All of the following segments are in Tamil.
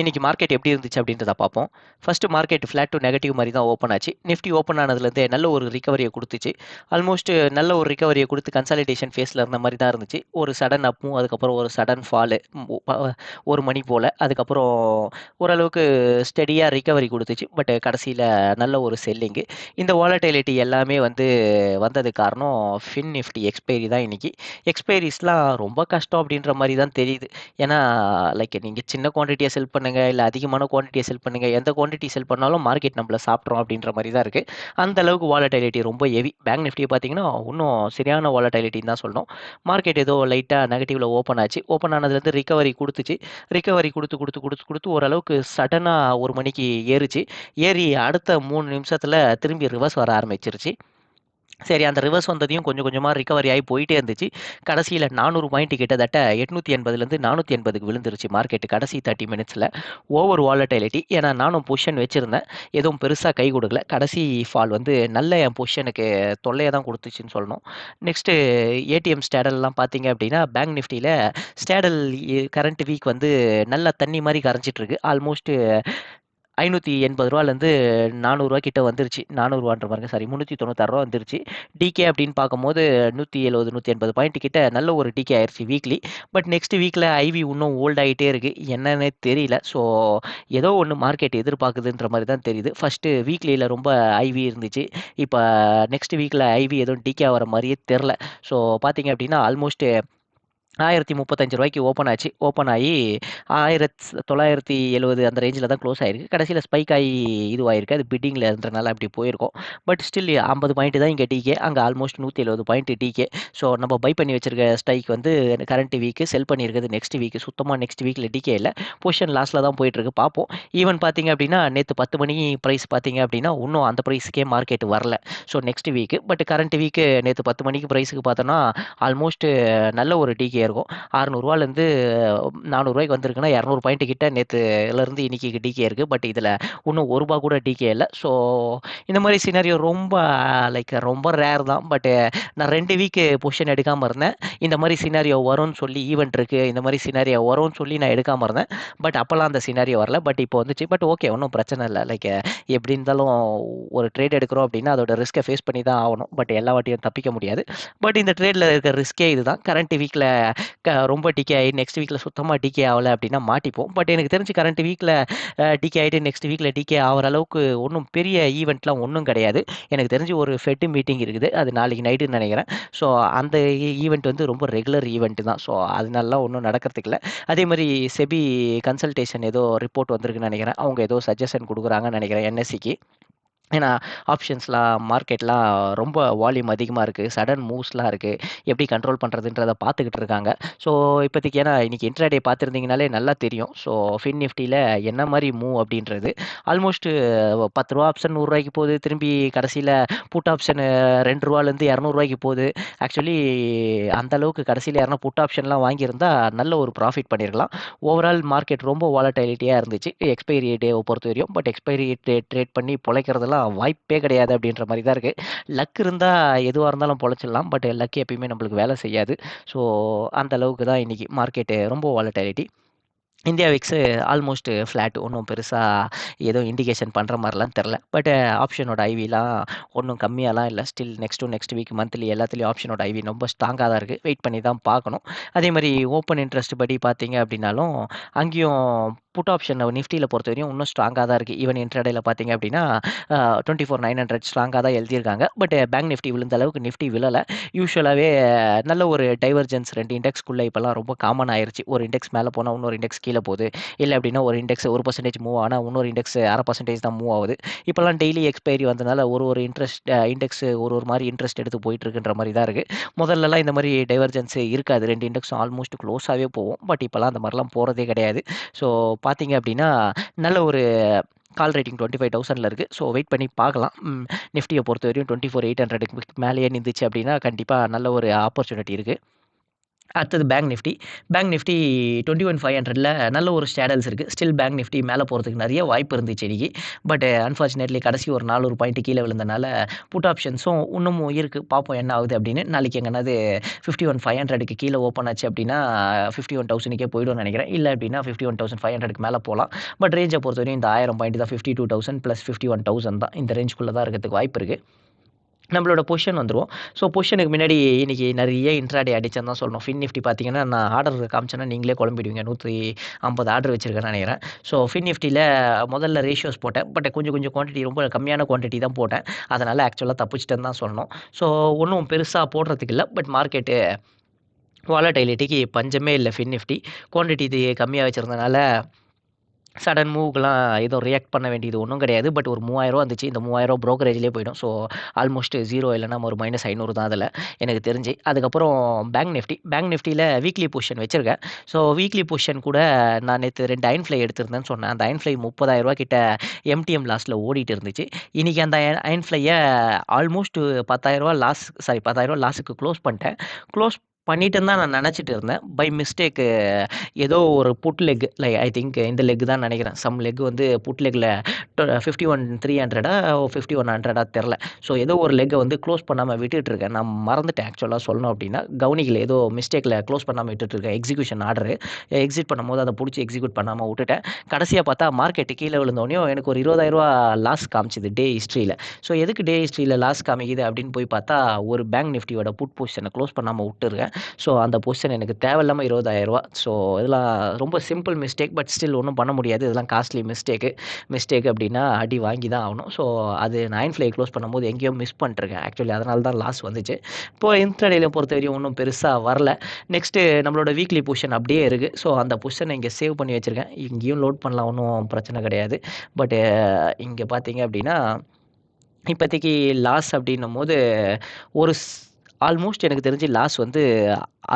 இன்றைக்கி மார்க்கெட் எப்படி இருந்துச்சு அப்படின்றத பார்ப்போம். First market flat to negative மாதிரி தான் ஓப்பன் ஆச்சு. நிஃப்டி ஓப்பன் ஆனதுலேருந்தே நல்ல ஒரு ரிகவரியை கொடுத்துச்சு. ஆல்மோஸ்ட் நல்ல ஒரு ரிகவரியை கொடுத்து கன்சாலிடேஷன் ஃபேஸில் இருந்த மாதிரி தான் இருந்துச்சு. ஒரு சடன் அப்பும் அதுக்கப்புறம் ஒரு சடன் ஃபாலு ஒரு மணி போல். அதுக்கப்புறம் ஓரளவுக்கு ஸ்டெடியாக ரிகவரி கொடுத்துச்சு. பட் கடைசியில் நல்ல ஒரு செல்லிங்கு இந்த வாலட்டிலிட்டி எல்லாமே வந்து வந்தது காரணம் ஃபின் நிஃப்டி எக்ஸ்பைரி தான் இன்றைக்கி எக்ஸ்பைரிஸ்லாம் ரொம்ப கஷ்டம் அப்படின்ற மாதிரி தான் தெரியுது. ஏன்னா லைக் நீங்கள் சின்ன குவான்டிட்டியாக செல் பண்ணுங்கள் இல்லை அதிகமான குவான்டிட்டியை செல் பண்ணுங்கள் எந்த குவான்டிட்டி செல் பண்ணாலும் மார்க்கெட் நம்மளை சாப்பிட்றோம் அப்படின்ற மாதிரி தான் இருக்குது அந்த அளவுக்கு வாலட்டிலிட்டி ரொம்ப ஹெவி பேங்க் நிஃப்டியை பார்த்தீங்கன்னா இன்னும் சரியான வாலட்டிலிட்டின்னு தான் சொல்லணும். மார்க்கெட் ஏதோ லைட்டாக நெகட்டிவில் ஓப்பன் ஆச்சு. ஓப்பன் ஆனதுலேருந்து ரிகவரி கொடுத்துச்சு. ரிகவரி கொடுத்து கொடுத்து கொடுத்து கொடுத்து ஓரளவுக்கு சடனாக ஒரு மணிக்கு ஏறிச்சு. ஏறி அடுத்த மூணு நிமிஷத்தில் திரும்பி ரிவர்ஸ் வர ஆரம்பிச்சிருச்சு. சரி அந்த ரிவர்ஸ் வந்ததையும் கொஞ்சம் கொஞ்சமாக ரிகவரி ஆகி போயிட்டே இருந்துச்சு. கடைசியில் நானூறு பாயிண்ட் கிட்டத்தட்ட எட்நூற்றி எண்பதுலேருந்து நானூற்றி எண்பதுக்கு விழுந்துருச்சு மார்க்கெட் கடைசி தேர்ட்டி மினிட்ஸில் ஓவர் வாலட்டிலிட்டி ஏன்னா நானும் பொசிஷன் வச்சுருந்தேன். எதுவும் பெருசாக கை கொடுக்கல. கடைசி ஃபால் வந்து நல்ல என் பொசிஷனுக்கு தொல்லையை தான் கொடுத்துச்சுன்னு சொல்லணும். நெக்ஸ்ட்டு ஏடிஎம் ஸ்டேடல்லாம் பார்த்தீங்க அப்படின்னா பேங்க் நிஃப்டியில் ஸ்டேடல் கரண்ட் வீக் வந்து நல்லா தண்ணி மாதிரி கரைஞ்சிட்ருக்கு ஆல்மோஸ்ட்டு ஐநூற்றி எண்பது ரூபாலேருந்து நானூறுரூவா கிட்ட வந்துருச்சு. நானூறுரூவான்ற பாருங்க சாரி முந்நூற்றி தொண்ணூத்தாறு ரூபா வந்துருச்சு. டிகே அப்படின்னு பார்க்கும்போது நூற்றி எழுபது நூற்றி எண்பது பாயிண்ட் கிட்ட நல்ல ஒரு டிகே ஆயிடுச்சு வீக்லி பட் நெக்ஸ்ட் வீக்கில் ஐவி இன்னும் ஓல்ட் ஆகிட்டே இருக்குது என்னன்னே தெரியல. ஸோ ஏதோ ஒன்று மார்க்கெட் எதிர்பார்க்குதுன்ற மாதிரி தான் தெரியுது. ஃபஸ்ட்டு வீக்லியில் ரொம்ப ஐவி இருந்துச்சு. இப்போ நெக்ஸ்ட் வீக்கில் ஐவி எதுவும் டிகே ஆகிற மாதிரியே தெரில. ஸோ பார்த்தீங்க அப்படின்னா ஆல்மோஸ்ட் ஆயிரத்தி முப்பத்தஞ்சு ரூபாய்க்கு ஓப்பன் ஆச்சு. ஓப்பன் ஆகி ஆயிரத்தி தொள்ளாயிரத்தி எழுபது அந்த ரேஞ்சில் தான் க்ளோஸ் ஆயிருக்கு. கடைசியில் ஸ்பைக் ஆகி இதுவாயிருக்கு. அது பிட்டிங்கில் இருந்தனால அப்படி போயிருக்கோம். பட் ஸ்டில் ஐம்பது பாயிண்ட் தான் இங்கே டிகே அங்கே ஆல்மோஸ்ட் நூற்றி எழுபது பாயிண்ட் டிகே ஸோ நம்ம பை பண்ணி வச்சிருக்க ஸ்டைக் வந்து கரண்ட் வீக்கு செல் பண்ணியிருக்குது நெக்ஸ்ட் வீக்கு சுத்தமாக நெக்ஸ்ட் வீக்கில் டிகே இல்லை. பொசிஷன் லாஸில் தான் போயிட்டுருக்கு. பார்ப்போம். ஈவன் பார்த்தீங்க அப்படின்னா நேற்று பத்து மணி ப்ரைஸ் பார்த்தீங்க அப்படின்னா இன்னும் அந்த ப்ரைஸுக்கே மார்க்கெட் வரல. So next week but current week நேற்று பத்து மணிக்கு ப்ரைஸுக்கு பார்த்தோன்னா ஆல்மோஸ்ட் நல்ல ஒரு டிகே இருக்கும். அறநூறுவாலேருந்து நானூறுரூவாய்க்கு வந்திருக்குன்னா இரநூறு பாயிண்ட் கிட்ட நேற்றுலேருந்து இன்னைக்கு டிகே இருக்குது பட் இதில் இன்னும் ஒரு ரூபா கூட டிகே இல்லை. ஸோ இந்த மாதிரி சினாரியோ ரொம்ப லைக் ரொம்ப ரேர் தான். பட் நான் ரெண்டு வீக்கு பொசிஷன் எடுக்காமல் இருந்தேன். இந்த மாதிரி சினாரியோ வரும்னு சொல்லி ஈவெண்ட் இருக்குது இந்த மாதிரி சினாரியோ வரும்னு சொல்லி நான் எடுக்காமல் இருந்தேன். பட் அப்போல்லாம் அந்த சினாரியோ வரல. பட் இப்போ வந்துச்சு. பட் ஓகே ஒன்றும் பிரச்சனை இல்லை. லைக் எப்படி இருந்தாலும் ஒரு ட்ரேட் எடுக்கிறோம் அப்படின்னா அதோட ரிஸ்க்கை ஃபேஸ் பண்ணி தான் ஆகணும். பட் எல்லா வாட்டியும் தப்பிக்க முடியாது. பட் இந்த ட்ரேடில் இருக்கிற ரிஸ்க்கே இதுதான். கரண்ட் வீக்கில் ரொம்ப டிகே ஆகி நெக்ஸ்ட் வீக்கில் சுத்தமாக டிகே ஆகலை அப்படின்னா மாட்டிப்போம். பட் எனக்கு தெரிஞ்சு கரண்ட் வீக்கில் டிகே ஆகிட்டு நெக்ஸ்ட் வீக்கில் டிகே ஆகிற அளவுக்கு ஒன்றும் பெரிய ஈவெண்ட்லாம் ஒன்றும் கிடையாது. எனக்கு தெரிஞ்சு ஒரு ஃபெட்டு மீட்டிங் இருக்குது. அது நாளைக்கு நைட்டுன்னு நினைக்கிறேன். ஸோ அந்த e, ஈவெண்ட் வந்து ரொம்ப ரெகுலர் ஈவெண்ட் தான். ஸோ அதனாலலாம் ஒன்றும் நடக்கிறதுக்கு இல்லை. அதே மாதிரி செபி கன்சல்டேஷன் ஏதோ ரிப்போர்ட் வந்திருக்குன்னு நினைக்கிறேன். அவங்க ஏதோ சஜஷன் கொடுக்குறாங்கன்னு நினைக்கிறேன் என்எஸ்சிக்கு ஏன்னா ஆப்ஷன்ஸ்லாம் மார்க்கெட்லாம் ரொம்ப வால்யூம் அதிகமாக இருக்குது சடன் மூவ்ஸ்லாம் இருக்குது எப்படி கண்ட்ரோல் பண்ணுறதுன்றதை பார்த்துக்கிட்டு இருக்காங்க. ஸோ இப்போதைக்கு ஏன்னா இன்றைக்கி இன்ட்ராடே பார்த்துருந்தீங்கனாலே நல்லா தெரியும். ஸோ ஃபின் நிஃப்டியில் என்ன மாதிரி மூவ் அப்படின்றது. ஆல்மோஸ்ட்டு பத்து ரூபா ஆப்ஷன் நூறுரூவாய்க்கு போகுது. திரும்பி கடைசியில் புட் ஆப்ஷன் ரெண்டு ரூபாலேருந்து இரநூறுவாய்க்கு போகுது. ஆக்சுவலி அந்த அளவுக்கு கடைசியில் யாருன்னா புட் ஆப்ஷன்லாம் வாங்கியிருந்தால் நல்ல ஒரு ப்ராஃபிட் பண்ணியிருக்கலாம். ஓவரால் மார்க்கெட் ரொம்ப வாலட்டிலிட்டியாக இருந்துச்சு. எக்ஸ்பைரி டேவை பொறுத்த வரையும் பட் எக்ஸ்பைரி டே ட்ரேட் பண்ணி பிழைக்கிறதுலாம் வாய்ப்பே கிடையாது அப்படின்ற மாதிரி தான் இருக்குது லக் இருந்தால் எதுவாக இருந்தாலும் பொழைச்சிடலாம். பட் லக் எப்பயுமே நம்மளுக்கு வேலை செய்யாது. ஸோ அந்த அளவுக்கு தான் இன்றைக்கி மார்க்கெட்டு ரொம்ப volatility India VIX almost flat ஒன்றும் பெருசாக ஏதோ இண்டிகேஷன் பண்ணுற மாதிரிலாம் தெரில பட் ஆப்ஷனோட ஐவிலாம் ஒன்றும் கம்மியாலாம் இல்லை. Still next to next week monthly எல்லாத்துலேயும் ஆப்ஷனோட ஐவி ரொம்ப ஸ்ட்ராங்காக தான் இருக்குது வெயிட் பண்ணி தான் பார்க்கணும். அதே மாதிரி ஓப்பன் இன்ட்ரெஸ்ட் படி பார்த்தீங்க அப்படின்னாலும் அங்கேயும் புட் ஆப்ஷன் நிஃப்டியில் பொறுத்த வரையும் இன்னும் ஸ்ட்ராங்காக தான் இருக்குது ஈவன் இன்ட்ரடையில் பார்த்தீங்க அப்படின்னா டுவெண்ட்டி ஃபோர் நைன் ஹண்ட்ரட் ஸ்ட்ராங்காக தான் எழுதியிருக்காங்க. பட் பேங்க் நிஃப்டி விழுந்த அளவுக்கு நிஃப்டி விழலை. யூஸ்வலாகவே நல்ல ஒரு டைவர்ஜென்ஸ் ரெண்டு இண்டெக்ஸ்க்குள்ளே இப்போல்லாம் ரொம்ப காமன் ஆயிடுச்சு ஒரு இண்டெக்ஸ் மேலே போனால் இன்னொரு இண்டெக்ஸ் கீழே போகுது. இல்லை அப்படின்னா ஒரு இண்டெக்ஸ் ஒரு பர்சன்டேஜ் மூவ் ஆனால் இன்னொரு இண்டெக்ஸ் அரை பர்சன்டேஜ் தான் மூவ் ஆகுது. இப்போல்லாம் டெய்லி எக்ஸ்பைரி வந்ததுனால ஒரு ஒரு இன்ட்ரெஸ்ட் இண்டெக்ஸ் ஒரு ஒரு மாதிரி இன்ட்ரெஸ்ட் எடுத்து போயிட்டு இருக்குன்ற மாதிரி தான் இருக்குது முதல்லலாம் இந்த மாதிரி டைவர்ஜென்ஸ் இருக்காது. ரெண்டு இண்டெக்ஸும் ஆல்மோஸ்ட் க்ளோஸாகவே போவோம் பட் இப்போல்லாம் அந்த மாதிரிலாம் போகிறதே கிடையாது. ஸோ பார்த்தீங்க அப்படின்னா நல்ல ஒரு கால் ரேட்டிங் டுவெண்ட்டி ஃபைவ் தௌசண்டில் இருக்குது ஸோ வெயிட் பண்ணி பார்க்கலாம். நிஃப்டியை பொறுத்த வரையும் டுவெண்ட்டி ஃபோர் எயிட் ஹண்ட்ரடுக்கு மேலேயே நின்றுச்சு அப்படின்னா கண்டிப்பாக நல்ல ஒரு ஆப்பர்ச்சுனிட்டி இருக்குது அடுத்தது bank Nifty bank Nifty twenty one five ஹண்ட்ரடில் நல்ல ஒரு ஸ்டேடல்ஸ் இருக்குது ஸ்டில் பேங்க் நிஃப்டி மேலே போகிறதுக்கு நிறைய வாய்ப்பு இருந்துச்சு இன்றைக்கி பட் அன்ஃபார்ச்சுனேட்லி கடைசி ஒரு நானூறு பாயிண்ட் கீழே விழுந்தனால புட் ஆப்ஷன்ஸும் இன்னமும் இருக்குது பார்ப்போம் என்ன ஆகுது அப்படின்னு. நாளைக்கு எங்கன்னாவது ஃபிஃப்டி ஒன் ஃபைவ் ஹண்ட்ரடுக்கு கீழே ஓப்பன் ஆச்சு அப்படின்னா ஃபிஃப்டி ஒன் தௌசண்ட்க்கே போய்டும்னு நினைக்கிறேன். இல்லை அப்படின்னா ஃபிஃப்டி ஒன் தௌசண்ட் ஃபைவ் ஹண்ட்ரடுக்கு மேலே போகலாம் பட் ரேஞ்சை பொறுத்தவரையும் இந்த ஆயிரம் பாயிண்ட் தான். Fifty two thousand plus fifty one thousand தான். இந்த ரேஞ்சுக்குள்ளே தான் இருக்கிறதுக்கு வாய்ப்பு இருக்குது நம்மளோட பொசிஷன் வந்துடும் ஸோ பொசிஷனுக்கு முன்னாடி இன்றைக்கி நிறைய இன்ட்ராடே அடிச்சேன்னு தான் சொல்லணும். ஃபின் நிஃப்டி பார்த்தீங்கன்னா நான் ஆர்டர் காமிச்சேன்னா நீங்களே குழம்பிடுவீங்க. நூற்றி ஐம்பது ஆர்டர் வச்சிருக்கேன்னு நினைக்கிறேன். ஸோ ஃபின் நிஃப்டியில் முதல்ல ரேஷியோஸ் போட்டேன். பட் கொஞ்சம் கொஞ்சம் குவான்டிட்டி ரொம்ப கம்மியான குவான்டிட்டி தான் போட்டேன். அதனால் ஆக்சுவலாக தப்பிச்சிட்டேன்னு தான் சொல்லணும். ஸோ ஒன்றும் பெருசாக போடுறதுக்கு இல்லை. பட் மார்க்கெட்டு வாலடைலிட்டிக்கு பஞ்சமே இல்லை ஃபின் நிஃப்டி குவான்டிட்டி இது கம்மியாக வச்சுருந்தனால சடன் மூவ்க்கெலாம் எதுவும் ரியாக்ட் பண்ண வேண்டியது ஒன்றும் கிடையாது. பட் ஒரு மூவாயிரரூவா வந்துச்சு இந்த மூவாயிரம் ப்ரோக்கரேஜ்லேயே போயிடும். ஸோ ஆல்மோஸ்ட் ஜீரோ இல்லைனா ஒரு மைனஸ் ஐநூறு தான் அதில். எனக்கு தெரிஞ்சு. அதுக்கப்புறம் பேங்க் நிஃப்டி பேங்க் நிஃப்டியில் வீக்லி பொசிஷன் வச்சுருக்கேன். ஸோ வீக்லி பொசிஷன் கூட நான் நேற்று ரெண்டு அயன் ஃப்ளை எடுத்திருந்தேன்னு சொன்னேன். அந்த அயன் ஃப்ளை முப்பதாயிரரூவா கிட்ட எம்டிஎம் லாஸில் ஓடிட்டு இருந்துச்சு. இன்றைக்கி அந்த அயன் ஃப்ளையை ஆல்மோஸ்ட் பத்தாயிரரூவா லாஸ் சாரி பத்தாயிரரூவா லாஸுக்கு க்ளோஸ் பண்ணிட்டேன். க்ளோஸ் பண்ணிட்டு தான் நான் நினச்சிட்டு இருந்தேன். பை மிஸ்டேக்கு ஏதோ ஒரு put leg like I think இந்த லெக் தான் நினைக்கிறேன். சம் லெக் வந்து புட் லெக்கில் ஃபிஃப்டி ஒன் த்ரீ ஹண்ட்ரடா ஃபிஃப்டி ஒன் ஹண்ட்ரடா தெரில ஸோ ஏதோ ஒரு லெக்கை வந்து க்ளோஸ் பண்ணாமல் விட்டுட்டு இருக்கேன். நான் மறந்துட்டேன் ஆக்சுவலாக சொல்லணும் அப்படின்னா. கவனிக்கல ஏதோ மிஸ்டேக்கில் க்ளோஸ் பண்ணாமல் விட்டுட்டு இருக்கேன். எக்ஸிக்யூஷன் ஆர்டர் எக்ஸிட் பண்ணும்போது அதை பிடிச்சி எக்ஸிக்யூட் பண்ணாமல் விட்டுட்டேன். கடைசியாக பார்த்தா மார்க்கெட்டு கீழே விழுந்தோடனே எனக்கு ஒரு இருபதாயிரரூவா லாஸ் காமிச்சிது டே ஹிஸ்ட்ரியில் ஸோ எதுக்கு டே ஹிஸ்ட்ரியில் லாஸ் காமிக்குது அப்படின்னு போய் பார்த்தா ஒரு பேங்க் நிஃப்டியோட புட் பொசிஷனை க்ளோஸ் பண்ணாமல் விட்டுருக்கேன். ஸோ அந்த பொசிஷன் எனக்கு தேவையில்லாமல் இருபதாயிரரூவா ஸோ இதெல்லாம் ரொம்ப சிம்பிள் மிஸ்டேக் பட் ஸ்டில் ஒன்றும் பண்ண முடியாது. இதெல்லாம் காஸ்ட்லி மிஸ்டேக்கு மிஸ்டேக் அப்படின்னா அடி வாங்கி தான் ஆகணும். ஸோ அது நைன் ஃப்ளை க்ளோஸ் பண்ணும்போது எங்கேயோ மிஸ் பண்ணிட்டுருக்கேன். ஆக்சுவலி அதனால தான் லாஸ் வந்துச்சு. இப்போ இன்ட்ரடேல பொறுத்த வரையும் ஒன்றும் பெருசாக வரல. நெக்ஸ்ட்டு நம்மளோட வீக்லி பொசிஷன் அப்படியே இருக்குது ஸோ அந்த பொசிஷனை இங்கே சேவ் பண்ணி வச்சுருக்கேன். இங்கேயும் லோட் பண்ணலாம். ஒன்றும் பிரச்சனை கிடையாது. பட்டு இங்கே பார்த்தீங்க அப்படின்னா இப்போதைக்கு லாஸ் அப்படின்னும் போது ஒரு ஆல்மோஸ்ட் எனக்கு தெரிஞ்சு லாஸ் வந்து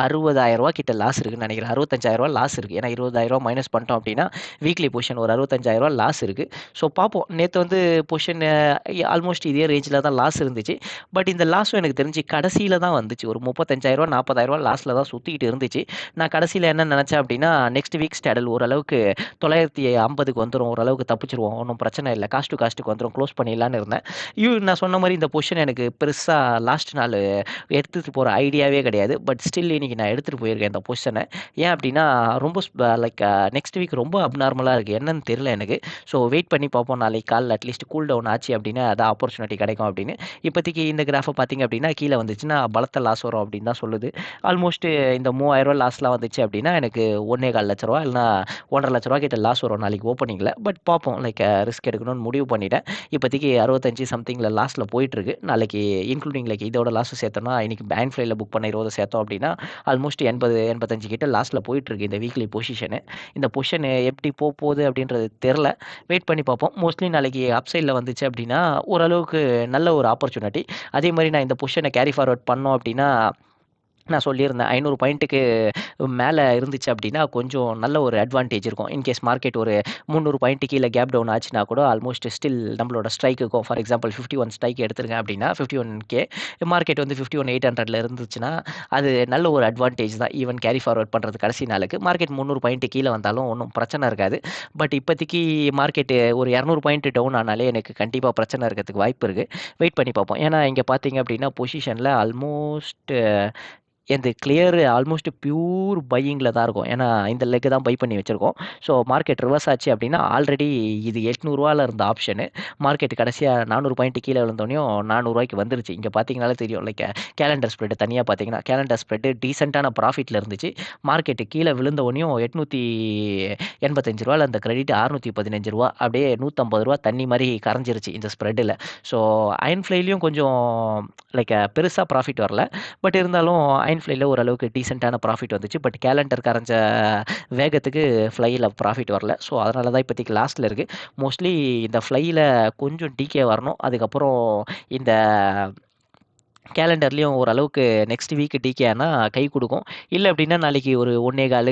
அறுபதாயிரரூவா கிட்ட லாஸ் இருக்குன்னு நினைக்கிறேன். அறுபத்தஞ்சாயிரரூவா லாஸ் இருக்குது ஏன்னா இருபதாயிரரூவா மைனஸ் பண்ணிட்டோம் அப்படின்னா வீக்லி பொசிஷன் ஒரு அறுபத்தஞ்சாயிரரூவா லாஸ் இருக்குது ஸோ பார்ப்போம். நேற்று வந்து பொசிஷன் ஆல்மோஸ்ட் இதே ரேஞ்சில் தான் லாஸ் இருந்துச்சு. பட் இந்த லாஸும் எனக்கு தெரிஞ்சு கடைசியில் தான் வந்துச்சு. ஒரு முப்பத்தஞ்சாயிரரூவா நாற்பதாயிரரூவா லாஸில் தான் சுற்றிக்கிட்டு இருந்துச்சு. நான் கடைசியில் என்ன நினச்சேன் அப்படின்னா நெக்ஸ்ட் வீக் ஸ்டேடல் ஓரளவுக்கு தொள்ளாயிரத்தி ஐம்பதுக்கு வந்துடும் ஓரளவுக்கு தப்பிச்சிருவோம். ஒன்றும் பிரச்சனை இல்லை. காஸ்ட் டு காஸ்ட்டுக்கு வந்துடும் க்ளோஸ் பண்ணிடலான்னு இருந்தேன். யூ நான் சொன்ன மாதிரி இந்த பொசிஷன் எனக்கு பெருசாக லாஸ்ட் நாள் எடுத்துகிட்டு போகிற ஐடியாவே கிடையாது. பட் ஸ்டில் இன்னைக்கு நான் எடுத்துகிட்டு போயிருக்கேன் இந்த பொசிஷனை ஏன் அப்படின்னா ரொம்ப லைக் நெக்ஸ்ட் வீக் ரொம்ப அப்நார்மலாக இருக்குது என்னன்னு தெரியல எனக்கு. ஸோ வெயிட் பண்ணி பார்ப்போம். நாளைக்கு காலில் அட்லீஸ்ட் கூல் டவுன் ஆச்சு அப்படின்னா அது ஆப்பர்ச்சுனிட்டி கிடைக்கும் அப்படின்னு. இப்போதைக்கு இந்த கிராஃபை பார்த்திங்க அப்படின்னா கீழே வந்துச்சுன்னா பலத்த லாஸ் வரும் அப்படின்னு தான் சொல்லுது. ஆல்மோஸ்ட் இந்த மூவாயிரரூவா லாஸ்லாம் வந்துச்சு அப்படின்னா எனக்கு ஒன்றே கால் லட்ச ரூபா இல்லைனா ஒன்றரை லட்ச ரூபா கிட்ட லாஸ் வரும். நாளைக்கு ஓப்பனிங்கில் பட் பார்ப்போம். லைக் ரிஸ்க் எடுக்கணும்னு முடிவு பண்ணிட்டேன். இப்போதைக்கு அறுபத்தஞ்சு சம்திங்கில் லாஸ்ட்டில் போயிட்டுருக்கு நாளைக்கு இன்க்ளூடிங் லைக் இதோட லாஸ் சேர்த்தோன்னா இன்றைக்கி பேங்க் ஃப்ளைல புக் பண்ண இருபது சேர்த்தோம் அப்படின்னா ஆல்மோஸ்ட் எண்பது எண்பத்தஞ்சு கிட்ட லாஸ்ட்டில் போயிட்டுருக்கு இந்த வீக்லி பொசிஷனு இந்த பொசிஷன் எப்படி போக போகுது அப்படின்றது தெரில வெயிட் பண்ணி பார்ப்போம். மோஸ்ட்லி நாளைக்கு அப்சைடில் வந்துச்சு அப்படின்னா ஓரளவுக்கு நல்ல ஒரு ஆப்பர்ச்சுனிட்டி அதே மாதிரி நான் இந்த பொசிஷனை கேரி ஃபார்வர்ட் பண்ணோம் அப்படின்னா நான் சொல்லியிருந்தேன் ஐநூறு பாயிண்ட்டுக்கு மேலே இருந்துச்சு அப்படின்னா கொஞ்சம் நல்ல ஒரு அட்வான்டேஜ் இருக்கும். இன்கேஸ் மார்க்கெட் ஒரு முந்நூறு பாயிண்ட்டு கீழே கேப் டவுன் ஆச்சுன்னா கூட ஆல்மோஸ்ட் ஸ்டில் நம்மளோட ஸ்ட்ரைக்குக்கும் for example fifty one strike எடுத்துருங்க அப்படின்னா ஃபிஃப்டி ஒன் கே மார்க்கெட் வந்து ஃபிஃப்டி ஒன் எயிட் ஹண்ட்ரட்ல இருந்துச்சுன்னா அது நல்ல ஒரு அட்வான்டேஜ் தான். ஈவன் கேரி ஃபார்வர்ட் பண்ணுறது கடைசி நாளுக்கு. மார்க்கெட் முந்நூறு பாயிண்ட்டு கீழே வந்தாலும் ஒன்றும் பிரச்சனை இருக்காது. பட் இப்போதைக்கு மார்க்கெட்டு ஒரு இரநூறு பாயிண்ட் டவுன் ஆனாலே எனக்கு கண்டிப்பாக பிரச்சனை இருக்கிறதுக்கு வாய்ப்பு இருக்குது வெயிட் பண்ணி பார்ப்போம். ஏன்னா இங்கே பார்த்தீங்க அப்படின்னா பொசிஷனில் ஆல்மோஸ்ட் இந்த கிளியர் ஆல்மோஸ்ட் பியூர் பையிங்கில் தான் இருக்கும். ஏன்னா இந்த லெக்கு தான் பை பண்ணி வச்சுருக்கோம். ஸோ மார்க்கெட் ரிவர்ஸ் ஆச்சு அப்படின்னா ஆல்ரெடி இது எட்நூறுவாவில் இருந்த ஆப்ஷனு மார்க்கெட் கடைசியாக நானூறு பாயிண்ட் கீழே விழுந்தோடனையும் நானூறுரூவாய்க்கு வந்துருச்சு. இங்கே பார்த்தீங்கனாலே தெரியும். லைக் கேலண்டர் ஸ்ப்ரெட் தனியாக பார்த்தீங்கன்னா கேலண்டர் ஸ்ப்ரெட்டு டீசெண்டான ப்ராஃபிட்டில் இருந்துச்சு. மார்க்கெட்டு கீழே விழுந்தோடனையும் எட்நூற்றி எண்பத்தஞ்சு ரூபாயில் அந்த கிரெடிட் அறுநூற்றி பதினஞ்சு ரூபா அப்படியே நூற்றம்பது ரூபா தண்ணி மாதிரி கரைஞ்சிருச்சு இந்த ஸ்ப்ரெட்டில் ஸோ அயன் ஃப்ளைலையும் கொஞ்சம் லைக் பெருசாக ப்ராஃபிட் வரல. பட் இருந்தாலும் அயன் ஃப்ளைல ஓரளவுக்கு டீசெண்டான ப்ராஃபிட் வந்துச்சு. பட் கேலண்டர் கரைஞ்ச வேகத்துக்கு ஃப்ளையில் ப்ராஃபிட் வரல. ஸோ அதனால தான் இப்போதைக்கு லாஸ்ட்டில் இருக்குது மோஸ்ட்லி இந்த ஃப்ளையில் கொஞ்சம் டிகே வரணும். அதுக்கப்புறம் இந்த கேலண்டர்லேயும் ஓரளவுக்கு நெக்ஸ்ட் வீக் டிகே ஆனால் கை கொடுக்கும். இல்லை அப்படின்னா நாளைக்கு ஒரு ஒன்றே கால்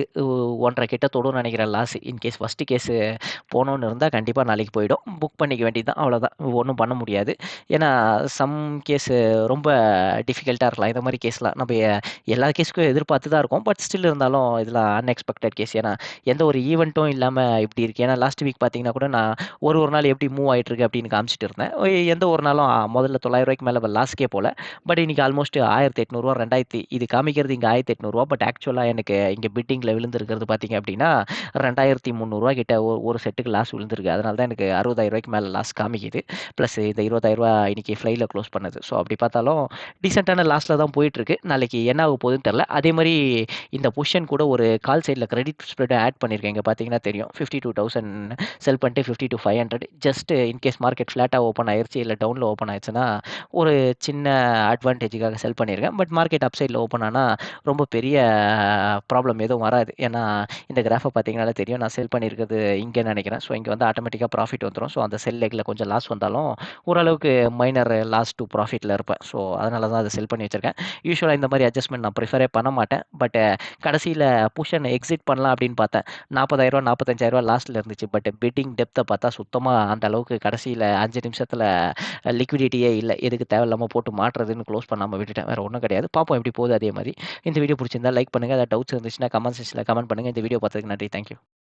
ஒன்றரை கிட்ட தொடும் நினைக்கிறேன் லாஸ் இன்கேஸ் ஃபஸ்ட்டு கேஸு போகணுன்னு இருந்தால் கண்டிப்பாக நாளைக்கு போயிடும். புக் பண்ணிக்க வேண்டியது தான் அவ்வளோதான் ஒன்றும் பண்ண முடியாது. ஏன்னா சம் கேஸு ரொம்ப டிஃபிகல்ட்டாக இருக்கலாம். இந்த மாதிரி கேஸ்லாம் நம்ம எல்லா கேஸுக்கும் எதிர்பார்த்து தான் இருக்கும். பட் ஸ்டில் இருந்தாலும் இதெல்லாம் அன்எக்ஸ்பெக்டட் கேஸ் ஏன்னா எந்த ஒரு ஈவெண்ட்டும் இல்லாமல் இப்படி இருக்குது ஏன்னா லாஸ்ட் வீக் பார்த்தீங்கன்னா கூட நான் ஒரு ஒரு நாள் எப்படி மூவ் ஆகிட்டுருக்கு அப்படின்னு காமிச்சிட்டு இருந்தேன். எந்த ஒரு நாளும் முதல்ல தொள்ளாயிரம் ரூபாய்க்கு மேலே லாஸ்க்கே போல். பட் இன்னைக்கு ஆல்மோஸ்ட் ஆயிரத்தி எட்நூறுவா ரெண்டாயிரத்தி இது காமிக்கிறது இங்கே ஆயிரத்தி எட்நூறுவா பட் ஆக்சுவலாக எனக்கு இங்கே பிட்டிங்கில் விழுந்திருக்கிறது பார்த்தீங்க அப்படின்னா ரெண்டாயிரத்தி முந்நூறுரூவா கிட்ட ஒரு செட்டுக்கு லாஸ் விழுந்திருக்கு. அதனால தான் எனக்கு அறுபதாயிரம் ரூபாய்க்கு மேலே லாஸ் காமிக்குது. ப்ளஸ் இந்த இருபதாயிரரூவா இன்னைக்கு ஃப்ளைல க்ளோஸ் பண்ணது. ஸோ அப்படி பார்த்தாலும் டீசெண்டான லாஸில் தான் போயிட்டுருக்கு. நாளைக்கு என்ன ஆக போகுதுன்னு தெரில அதே மாதிரி இந்த பொசிஷன் கூட ஒரு கால் சைடில் கிரெடிட் ஸ்ப்ரெட் ஆட் பண்ணியிருக்கேன். இங்கே பார்த்தீங்கன்னா தெரியும். ஃபிஃப்டி டூ தௌசண்ட் செல் பண்ணிட்டு fifty two five hundred just in case market ஃப்ளாட்டாக ஓப்பன் ஆயிடுச்சு இல்லை டவுனில் ஓப்பன் ஆயிடுச்சுன்னா ஒரு சின்ன அட்வான்டேஜுக்காக செல் பண்ணியிருக்கேன். பட் மார்க்கெட் அப்சைடில் ஓப்பன் ஆனால் ரொம்ப பெரிய ப்ராப்ளம் எதுவும் வராது. ஏன்னா இந்த கிராஃபை பார்த்தீங்கனாலே தெரியும். நான் செல் பண்ணியிருக்கிறது இங்கே நினைக்கிறேன். ஸோ இங்கே வந்து ஆட்டோமேட்டிக்காக ப்ராஃபிட் வந்துடும் ஸோ அந்த செல் லெக்கில் கொஞ்சம் லாஸ் வந்தாலும் ஓரளவுக்கு மைனர் லாஸ் டூ ப்ராஃபிட்டில் இருப்பேன். ஸோ அதனால தான் அதை செல் பண்ணி வச்சிருக்கேன். யூஸ்வலாக இந்த மாதிரி அட்ஜஸ்ட்மெண்ட் நான் ப்ரிஃபரே பண்ண மாட்டேன். பட் கடைசியில் புஷன் எக்ஸிட் பண்ணலாம் அப்படின்னு பார்த்தேன். நாற்பதாயிரரூவா நாற்பத்தஞ்சாயிரரூவா லாஸ்ட்டில் இருந்துச்சு. பட் பிட்டிங் டெப்த்தை பார்த்தா சுத்தமாக அந்த அளவுக்கு கடைசியில் அஞ்சு நிமிஷத்தில் லிக்விடிட்டியே இல்லை. எதுக்கு தேவையில்லாமல் போட்டு மாட்டுறதுன்னு க்ளோஸ் பண்ணாமல் விட்டுட்டேன். வேறு ஒன்றும் கிடையாது. பார்ப்போம் எப்படி போகுது அதே மாதிரி. இந்த வீடியோ பிடிச்சிருந்தா லைக் பண்ணுங்கள் ஏதாவது டவுட்ஸ் இருந்துச்சுன்னா கமெண்ட் செக்ஷனில் கமெண்ட் பண்ணுங்கள் இந்த வீடியோ பார்த்ததுக்கு நன்றி. தேங்க்யூ